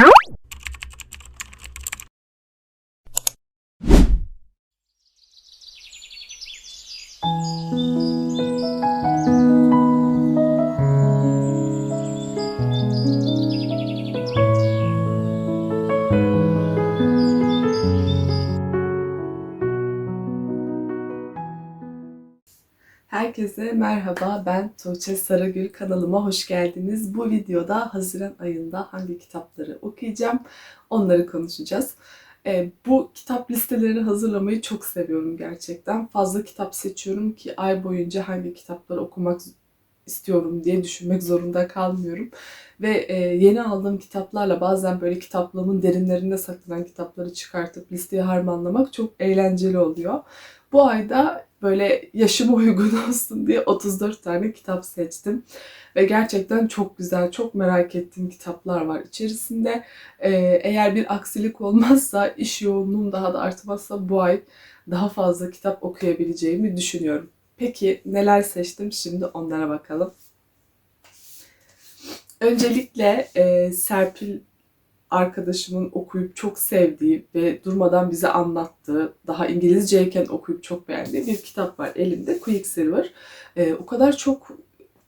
Ow! Herkese merhaba, ben Tuğçe Saragül. Kanalıma hoş geldiniz. Bu videoda Haziran ayında hangi kitapları okuyacağım, onları konuşacağız. Ee, bu kitap listelerini hazırlamayı çok seviyorum gerçekten. Fazla kitap seçiyorum ki ay boyunca hangi kitapları okumak istiyorum diye düşünmek zorunda kalmıyorum. Ve e, yeni aldığım kitaplarla bazen böyle kitaplığımın derinlerinde saklanan kitapları çıkartıp listeye harmanlamak çok eğlenceli oluyor. Bu ayda böyle yaşıma uygun olsun diye 34 tane kitap seçtim. Ve gerçekten çok güzel, çok merak ettiğim kitaplar var içerisinde. Ee, eğer bir aksilik olmazsa, iş yoğunluğum daha da artmazsa bu ay daha fazla kitap okuyabileceğimi düşünüyorum. Peki neler seçtim? Şimdi onlara bakalım. Öncelikle e, Serpil arkadaşımın okuyup çok sevdiği ve durmadan bize anlattığı, daha İngilizceyken okuyup çok beğendiği bir kitap var elimde. Quicksilver. Ee, o kadar çok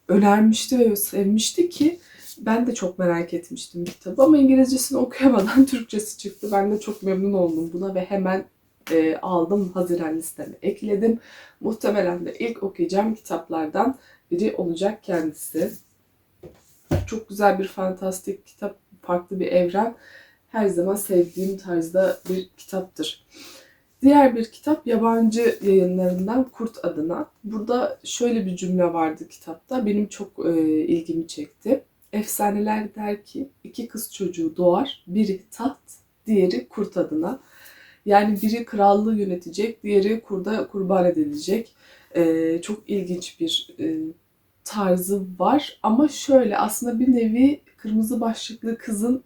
önermişti ve sevmişti ki ben de çok merak etmiştim kitabı ama İngilizcesini okuyamadan Türkçesi çıktı. Ben de çok memnun oldum buna ve hemen e, aldım Haziran listeme ekledim. Muhtemelen de ilk okuyacağım kitaplardan biri olacak kendisi. Çok güzel bir fantastik kitap farklı bir evren her zaman sevdiğim tarzda bir kitaptır. Diğer bir kitap yabancı yayınlarından Kurt adına. Burada şöyle bir cümle vardı kitapta. Benim çok e, ilgimi çekti. Efsaneler der ki iki kız çocuğu doğar. Biri taht, diğeri kurt adına. Yani biri krallığı yönetecek, diğeri kurda kurban edilecek. E, çok ilginç bir e, tarzı var. Ama şöyle aslında bir nevi kırmızı başlıklı kızın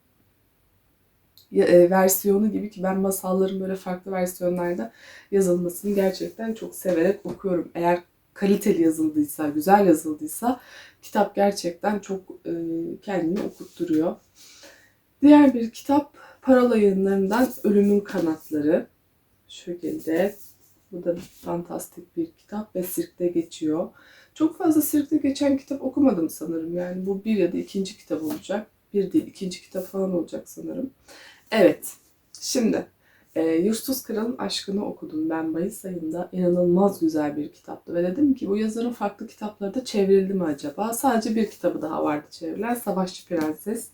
e, versiyonu gibi ki ben masalların böyle farklı versiyonlarda yazılmasını gerçekten çok severek okuyorum. Eğer kaliteli yazıldıysa, güzel yazıldıysa kitap gerçekten çok e, kendini okutturuyor. Diğer bir kitap Parola yayınlarından Ölümün Kanatları. Şu şekilde. Bu da fantastik bir kitap ve sirkte geçiyor. Çok fazla sirkte geçen kitap okumadım sanırım. Yani bu bir ya da ikinci kitap olacak. Bir değil, ikinci kitap falan olacak sanırım. Evet, şimdi e, Yursuz Kral'ın Aşkını okudum ben Mayıs ayında. İnanılmaz güzel bir kitaptı ve dedim ki bu yazarın farklı kitapları da çevrildi mi acaba? Sadece bir kitabı daha vardı çevrilen Savaşçı Prenses.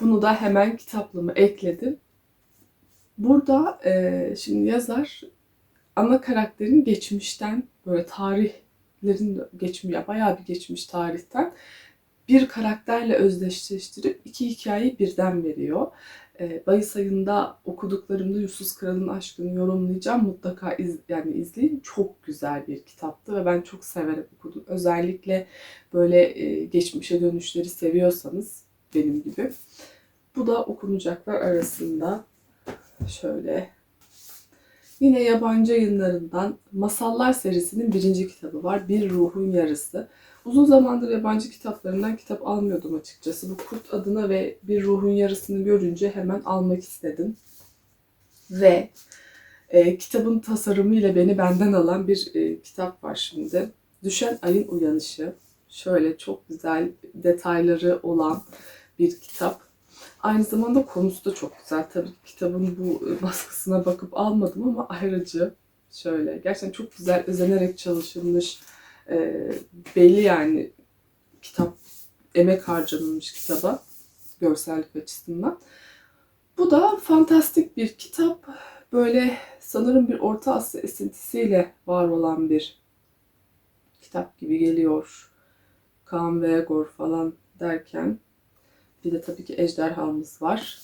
Bunu da hemen kitaplığıma ekledim. Burada e, şimdi yazar ana karakterin geçmişten böyle tarihlerin geçmiyor bayağı bir geçmiş tarihten bir karakterle özdeşleştirip iki hikayeyi birden veriyor. E, Mayıs ayında okuduklarımda Yusuf Kral'ın aşkını yorumlayacağım. Mutlaka iz, yani izleyin. Çok güzel bir kitaptı ve ben çok severek okudum. Özellikle böyle e, geçmişe dönüşleri seviyorsanız benim gibi. Bu da okunacaklar arasında şöyle Yine yabancı yayınlarından Masallar serisinin birinci kitabı var. Bir Ruhun Yarısı. Uzun zamandır yabancı kitaplarından kitap almıyordum açıkçası. Bu Kurt adına ve Bir Ruhun Yarısını görünce hemen almak istedim. Ve e, kitabın tasarımıyla beni benden alan bir e, kitap var şimdi. Düşen Ayın Uyanışı. Şöyle çok güzel detayları olan bir kitap. Aynı zamanda konusu da çok güzel. Tabii kitabın bu baskısına bakıp almadım ama ayrıca şöyle. Gerçekten çok güzel özenerek çalışılmış. E, belli yani kitap emek harcanılmış kitaba görsellik açısından. Bu da fantastik bir kitap. Böyle sanırım bir Orta Asya esintisiyle var olan bir kitap gibi geliyor. Kaan ve Egor falan derken bir de tabii ki ejderhamız var.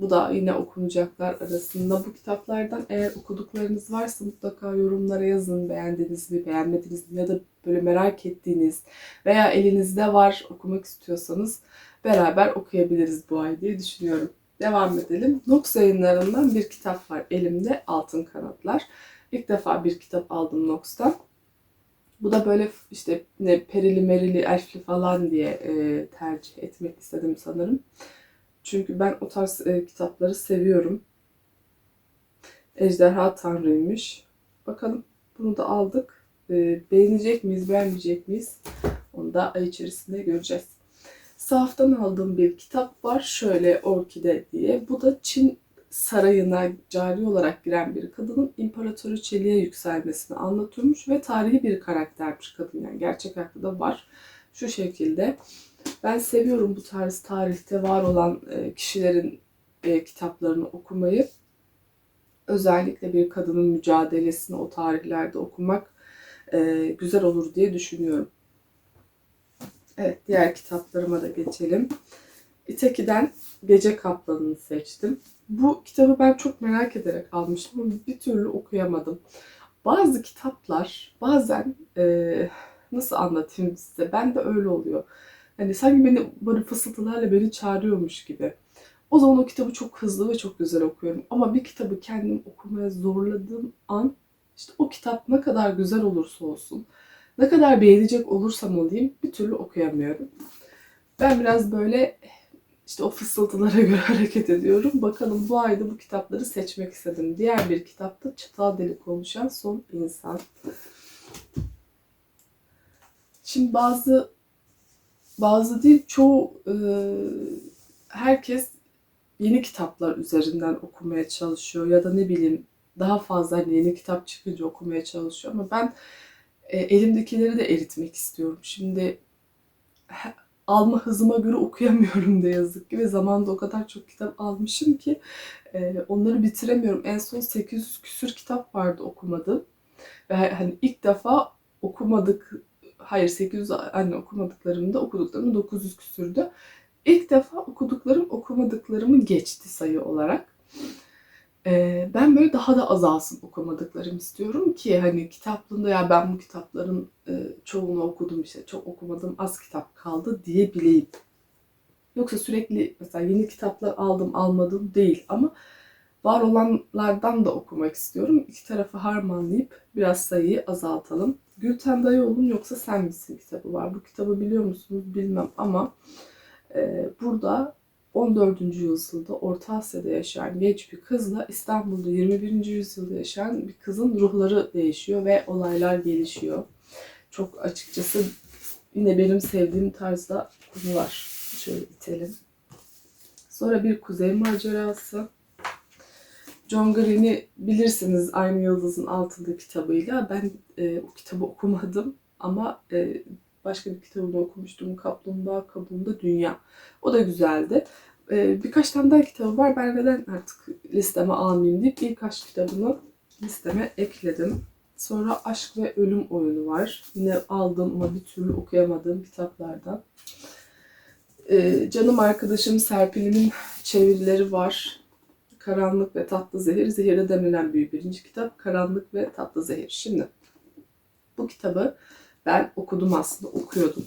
Bu da yine okunacaklar arasında. Bu kitaplardan eğer okuduklarınız varsa mutlaka yorumlara yazın. Beğendiniz mi, beğenmediniz mi ya da böyle merak ettiğiniz veya elinizde var okumak istiyorsanız beraber okuyabiliriz bu ay diye düşünüyorum. Devam edelim. Nox yayınlarından bir kitap var elimde. Altın Kanatlar. İlk defa bir kitap aldım Nox'tan. Bu da böyle işte ne perili merili elfli falan diye e, tercih etmek istedim sanırım. Çünkü ben o tarz e, kitapları seviyorum. Ejderha Tanrı'ymış. Bakalım bunu da aldık. E, beğenecek miyiz, beğenmeyecek miyiz? Onu da ay içerisinde göreceğiz. Sahaftan aldığım bir kitap var. Şöyle Orkide diye. Bu da Çin sarayına cari olarak giren bir kadının imparatoriçeliğe yükselmesini anlatıyormuş ve tarihi bir karaktermiş kadın yani gerçek hayatta da var. Şu şekilde. Ben seviyorum bu tarz tarihte var olan e, kişilerin e, kitaplarını okumayı. Özellikle bir kadının mücadelesini o tarihlerde okumak e, güzel olur diye düşünüyorum. Evet, diğer kitaplarıma da geçelim. İteki'den Gece Kaplanı'nı seçtim. Bu kitabı ben çok merak ederek almıştım ama bir türlü okuyamadım. Bazı kitaplar bazen e, nasıl anlatayım size ben de öyle oluyor. Hani sanki beni böyle fısıltılarla beni çağırıyormuş gibi. O zaman o kitabı çok hızlı ve çok güzel okuyorum. Ama bir kitabı kendim okumaya zorladığım an işte o kitap ne kadar güzel olursa olsun, ne kadar beğenecek olursam olayım bir türlü okuyamıyorum. Ben biraz böyle işte o fısıltılara göre hareket ediyorum. Bakalım bu ayda bu kitapları seçmek istedim. Diğer bir kitapta Çıtal Deli Konuşan Son İnsan. Şimdi bazı bazı değil çoğu e, herkes yeni kitaplar üzerinden okumaya çalışıyor ya da ne bileyim daha fazla hani yeni kitap çıkınca okumaya çalışıyor ama ben e, elimdekileri de eritmek istiyorum. Şimdi alma hızıma göre okuyamıyorum da yazık ki ve zamanda o kadar çok kitap almışım ki e, onları bitiremiyorum. En son 800 küsür kitap vardı okumadım. Ve hani ilk defa okumadık hayır 800 hani okumadıklarımda okuduklarım 900 küsürdü. İlk defa okuduklarım okumadıklarımı geçti sayı olarak. Ben böyle daha da azalsın okumadıklarım istiyorum ki hani kitaplığında ya ben bu kitapların çoğunu okudum işte çok okumadım az kitap kaldı diyebileyim. Yoksa sürekli mesela yeni kitaplar aldım almadım değil ama var olanlardan da okumak istiyorum. İki tarafı harmanlayıp biraz sayıyı azaltalım. Gülten Dayıoğlu'nun Yoksa Sen Misin kitabı var. Bu kitabı biliyor musunuz bilmem ama burada 14. yüzyılda Orta Asya'da yaşayan genç bir kızla İstanbul'da 21. yüzyılda yaşayan bir kızın ruhları değişiyor ve olaylar gelişiyor. Çok açıkçası yine benim sevdiğim tarzda konular. Şöyle itelim. Sonra bir kuzey macerası. John Green'i bilirsiniz Aynı Yıldızın Altında kitabıyla. Ben e, o kitabı okumadım ama e, başka bir kitabını okumuştum. Kaplumbağa Kabuğunda Dünya. O da güzeldi. E, birkaç tane daha kitabı var. Ben neden artık listeme almayayım deyip birkaç kitabını listeme ekledim. Sonra Aşk ve Ölüm oyunu var. Yine aldım ama bir türlü okuyamadığım kitaplardan. E, canım arkadaşım Serpil'in çevirileri var. Karanlık ve Tatlı Zehir. Zehir'e demlenen büyü birinci kitap. Karanlık ve Tatlı Zehir. Şimdi bu kitabı ben okudum aslında, okuyordum.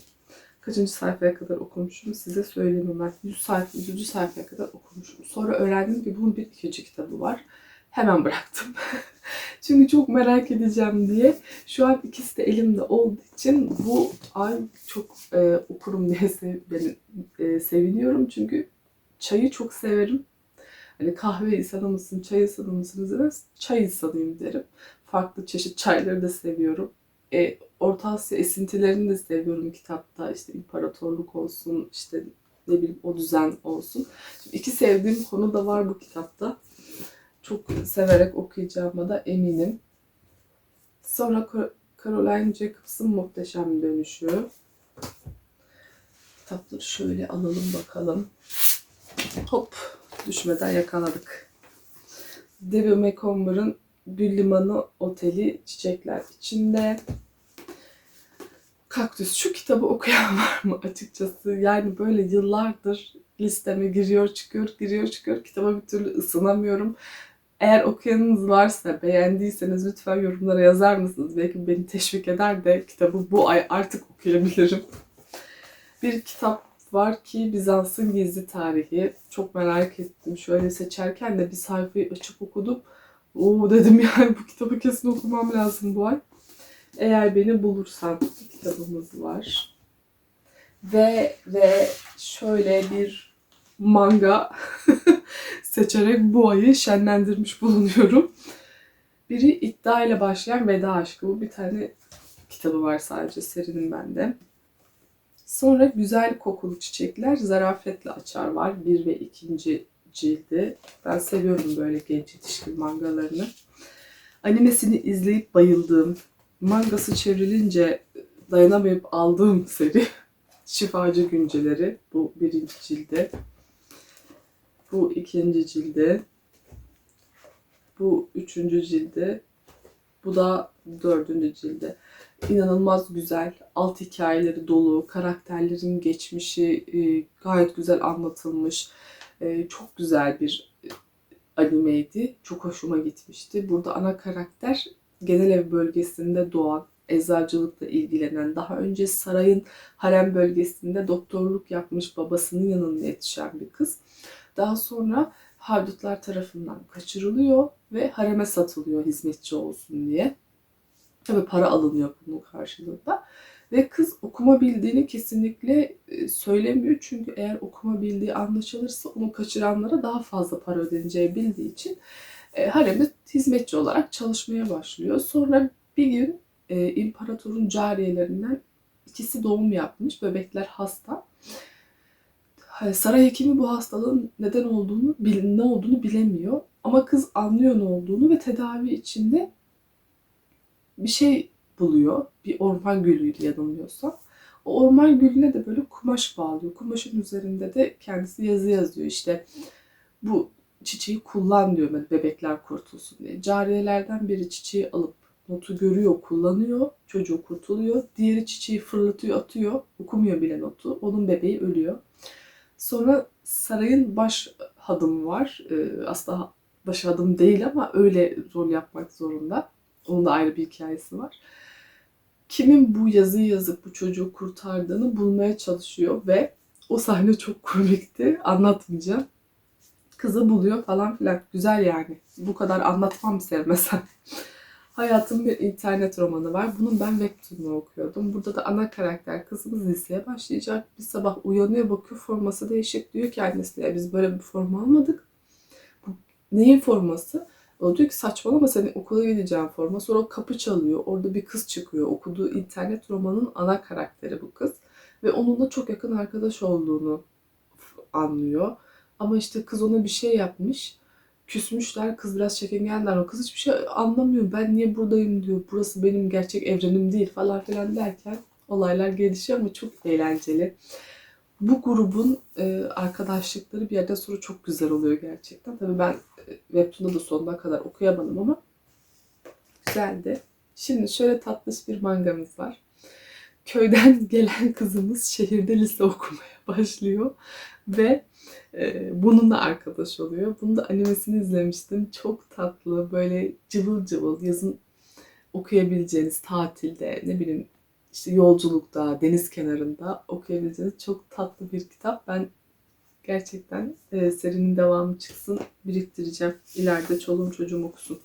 Kaçıncı sayfaya kadar okumuşum size söyleyeyim ben. 100 sayfa, 100. sayfaya kadar okumuşum. Sonra öğrendim ki bunun bir ikinci kitabı var. Hemen bıraktım. Çünkü çok merak edeceğim diye. Şu an ikisi de elimde olduğu için bu ay çok e, okurum diye beni, e, seviniyorum. Çünkü çayı çok severim. Hani kahve insanı mısın, çay insanı mısınız demez. Çay insanıyım derim. Farklı çeşit çayları da seviyorum. E, Orta Asya esintilerini de seviyorum kitapta. İşte imparatorluk olsun, işte ne bileyim o düzen olsun. Şimdi iki sevdiğim konu da var bu kitapta. Çok severek okuyacağıma da eminim. Sonra Caroline Jacobs'ın Muhteşem Dönüşü. Kitapları şöyle alalım bakalım. Hop düşmeden yakaladık. Debbie McComber'ın Gül Limanı Oteli Çiçekler içinde. Kaktüs. Şu kitabı okuyan var mı açıkçası? Yani böyle yıllardır listeme giriyor çıkıyor giriyor çıkıyor. Kitaba bir türlü ısınamıyorum. Eğer okuyanınız varsa beğendiyseniz lütfen yorumlara yazar mısınız? Belki beni teşvik eder de kitabı bu ay artık okuyabilirim. Bir kitap var ki Bizans'ın gizli tarihi. Çok merak ettim. Şöyle seçerken de bir sayfayı açıp okudum. Oo dedim yani bu kitabı kesin okumam lazım bu ay. Eğer beni bulursan kitabımız var. Ve ve şöyle bir manga seçerek bu ayı şenlendirmiş bulunuyorum. Biri iddia ile başlayan Veda Aşkı. Bu bir tane kitabı var sadece serinin bende. Sonra Güzel Kokulu Çiçekler Zarafetle Açar var. Bir ve ikinci cildi. Ben seviyorum böyle genç yetişkin mangalarını. Animesini izleyip bayıldığım, mangası çevrilince dayanamayıp aldığım seri Şifacı Günceleri. Bu birinci cildi. Bu ikinci cildi. Bu üçüncü cildi. Bu da dördüncü cildi. İnanılmaz güzel. Alt hikayeleri dolu. Karakterlerin geçmişi e, gayet güzel anlatılmış. E, çok güzel bir e, animeydi. Çok hoşuma gitmişti. Burada ana karakter genel ev bölgesinde doğan, eczacılıkla ilgilenen, daha önce sarayın harem bölgesinde doktorluk yapmış babasının yanında yetişen bir kız. Daha sonra haydutlar tarafından kaçırılıyor ve hareme satılıyor hizmetçi olsun diye. Tabii para alınıyor bunun karşılığında. Ve kız okuma bildiğini kesinlikle e, söylemiyor. Çünkü eğer okuma bildiği anlaşılırsa onu kaçıranlara daha fazla para ödeneceği bildiği için e, haremde hizmetçi olarak çalışmaya başlıyor. Sonra bir gün e, imparatorun cariyelerinden ikisi doğum yapmış. Bebekler hasta. Saray hekimi bu hastalığın neden olduğunu, ne olduğunu bilemiyor. Ama kız anlıyor ne olduğunu ve tedavi içinde bir şey buluyor. Bir orman gülüydü yanılmıyorsam. O orman gülüne de böyle kumaş bağlıyor. Kumaşın üzerinde de kendisi yazı yazıyor. İşte bu çiçeği kullan diyor yani bebekler kurtulsun diye. Cariyelerden biri çiçeği alıp notu görüyor, kullanıyor. Çocuğu kurtuluyor. Diğeri çiçeği fırlatıyor, atıyor. Okumuyor bile notu. Onun bebeği ölüyor. Sonra sarayın baş hadımı var. Ee, aslında baş hadım değil ama öyle rol yapmak zorunda. Onun da ayrı bir hikayesi var. Kimin bu yazıyı yazıp bu çocuğu kurtardığını bulmaya çalışıyor ve o sahne çok komikti. Anlatmayacağım. Kızı buluyor falan filan. Güzel yani. Bu kadar anlatmam sevmesem. Hayatım bir internet romanı var. Bunun ben webtoon'u okuyordum. Burada da ana karakter kızımız liseye başlayacak. Bir sabah uyanıyor bakıyor forması değişik. Diyor ki annesi ya biz böyle bir forma almadık. Bu neyin forması? O diyor ki saçmalama senin okula gideceğin forma. Sonra kapı çalıyor. Orada bir kız çıkıyor. Okuduğu internet romanın ana karakteri bu kız. Ve onunla çok yakın arkadaş olduğunu anlıyor. Ama işte kız ona bir şey yapmış. Küsmüşler. Kız biraz çekingenler. O kız hiçbir şey anlamıyor. Ben niye buradayım diyor. Burası benim gerçek evrenim değil falan filan derken olaylar gelişiyor ama çok eğlenceli. Bu grubun e, arkadaşlıkları bir yerden sonra çok güzel oluyor gerçekten. Tabii ben e, Webtoon'da da sonuna kadar okuyamadım ama güzeldi. Şimdi şöyle tatlış bir mangamız var. Köyden gelen kızımız şehirde lise okumaya başlıyor ve e, bununla arkadaş oluyor. Bunu da animesini izlemiştim. Çok tatlı, böyle cıvıl cıvıl yazın okuyabileceğiniz tatilde ne bileyim işte yolculukta, deniz kenarında okuyabileceğiniz çok tatlı bir kitap. Ben gerçekten e, serinin devamı çıksın biriktireceğim. İleride çoluğum çocuğum okusun.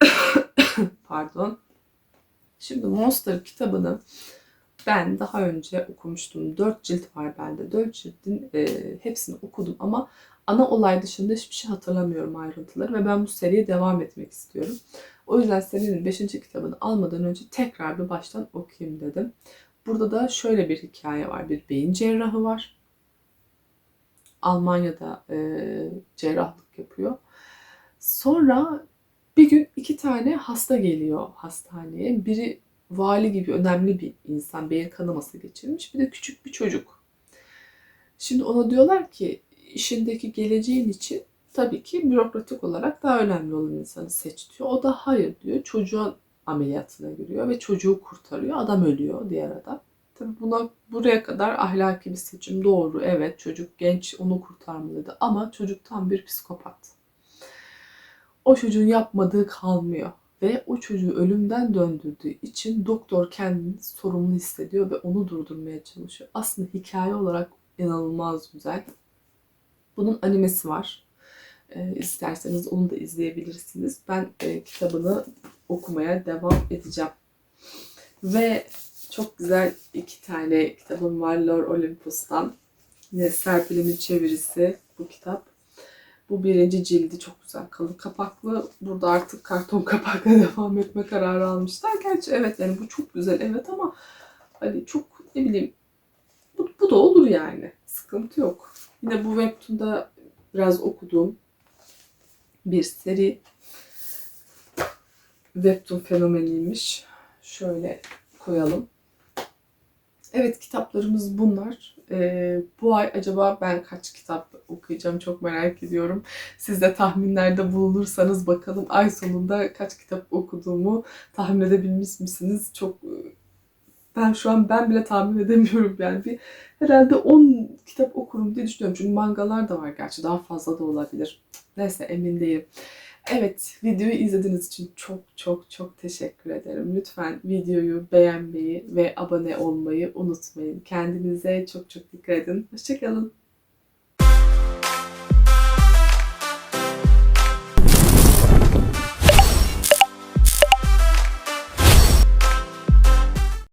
Pardon. Şimdi Monster kitabını ben daha önce okumuştum. Dört cilt var bende. Dört cildin e, hepsini okudum ama ana olay dışında hiçbir şey hatırlamıyorum ayrıntıları ve ben bu seriye devam etmek istiyorum. O yüzden serinin 5. kitabını almadan önce tekrar bir baştan okuyayım dedim. Burada da şöyle bir hikaye var. Bir beyin cerrahı var. Almanya'da e, cerrahlık yapıyor. Sonra bir gün iki tane hasta geliyor hastaneye. Biri vali gibi önemli bir insan beyin kanaması geçirmiş. Bir de küçük bir çocuk. Şimdi ona diyorlar ki işindeki geleceğin için tabii ki bürokratik olarak daha önemli olan insanı seç diyor. O da hayır diyor. Çocuğun ameliyatına giriyor ve çocuğu kurtarıyor. Adam ölüyor diğer adam. Tabii buna buraya kadar ahlaki bir seçim doğru. Evet çocuk genç onu kurtarmalıydı ama çocuk tam bir psikopat. O çocuğun yapmadığı kalmıyor ve o çocuğu ölümden döndürdüğü için doktor kendini sorumlu hissediyor ve onu durdurmaya çalışıyor. Aslında hikaye olarak inanılmaz güzel. Bunun animesi var. E, isterseniz onu da izleyebilirsiniz. Ben e, kitabını okumaya devam edeceğim. Ve çok güzel iki tane kitabım var Lord Olympus'tan. Yine Serpil'imin çevirisi bu kitap. Bu birinci cildi çok güzel kalın kapaklı. Burada artık karton kapakla devam etme kararı almışlar. Gerçi evet yani bu çok güzel evet ama hani çok ne bileyim bu, bu da olur yani. Sıkıntı yok. Yine bu webtoon'da biraz okuduğum bir seri. Webtoon fenomeniymiş. Şöyle koyalım. Evet kitaplarımız bunlar. Ee, bu ay acaba ben kaç kitap okuyacağım çok merak ediyorum. Siz de tahminlerde bulunursanız bakalım ay sonunda kaç kitap okuduğumu tahmin edebilmiş misiniz? Çok ben şu an ben bile tahmin edemiyorum yani bir herhalde 10 kitap okurum diye düşünüyorum. Çünkü mangalar da var gerçi daha fazla da olabilir. Neyse emin değilim. Evet, videoyu izlediğiniz için çok çok çok teşekkür ederim. Lütfen videoyu beğenmeyi ve abone olmayı unutmayın. Kendinize çok çok dikkat edin. Hoşçakalın.